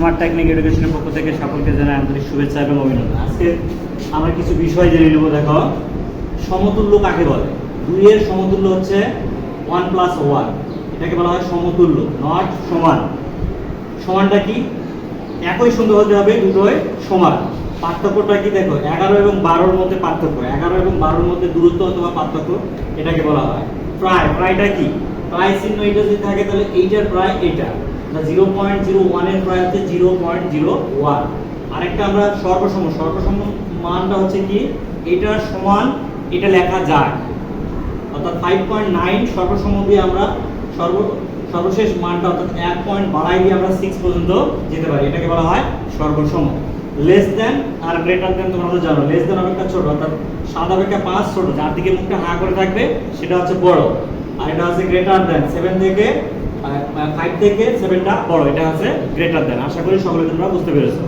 Smart technique এডুকেশনের পক্ষ থেকে সকলকে জানাই আন্তরিক শুভেচ্ছা এবং অভিনন্দন। আজকে আমরা কিছু বিষয় জেনে নেব, দেখো। সমতুল্য কাকে বলে? দুইয়ের সমতুল্য হচ্ছে ওয়ান প্লাস ওয়ান এটাকে বলা হয় সমতুল্য নট সমান। সমানটা কি? একই সুন্দর হতে হবে, দুটোই সমান। পার্থক্যটা কি দেখো, এগারো এবং বারোর মধ্যে পার্থক্য। এগারো এবং বারোর মধ্যে দূরত্ব অথবা পার্থক্য, এটাকে বলা হয়। প্রায়, প্রায়টা কি? প্রায় চিহ্ন এটা যদি থাকে, তাহলে এইটার প্রায় এটা। জিরো পয়েন্ট জিরো ওয়ানের প্রায় হচ্ছে জিরো পয়েন্ট জিরো ওয়ান আরেকটা আমরা সর্বসম সর্বসম মানটা হচ্ছে কি? এটার সমান এটা লেখা যায়। অর্থাৎ ফাইভ পয়েন্ট নাইন সর্বসম দিয়ে আমরা সর্ব, সর্বশেষ মানটা অর্থাৎ এক পয়েন্ট বাড়াই দিয়ে আমরা সিক্স পর্যন্ত যেতে পারি। এটাকে বলা হয় সর্বসম। লেস দেন আর গ্রেটার দেন তোমরা তো জানো। লেস দেন অপেক্ষা ছোট, অর্থাৎ সাত অপেক্ষা পাঁচ ছোট। যার দিকে মুখটা হা করে থাকবে, সেটা হচ্ছে বড়। আর এটা হচ্ছে গ্রেটার দেন সেভেন থেকে ফাইভ থেকে সেভেনটা বড় এটা আছে গ্রেটার দেন আশা করি সকলে তোমরা বুঝতে পেরেছ।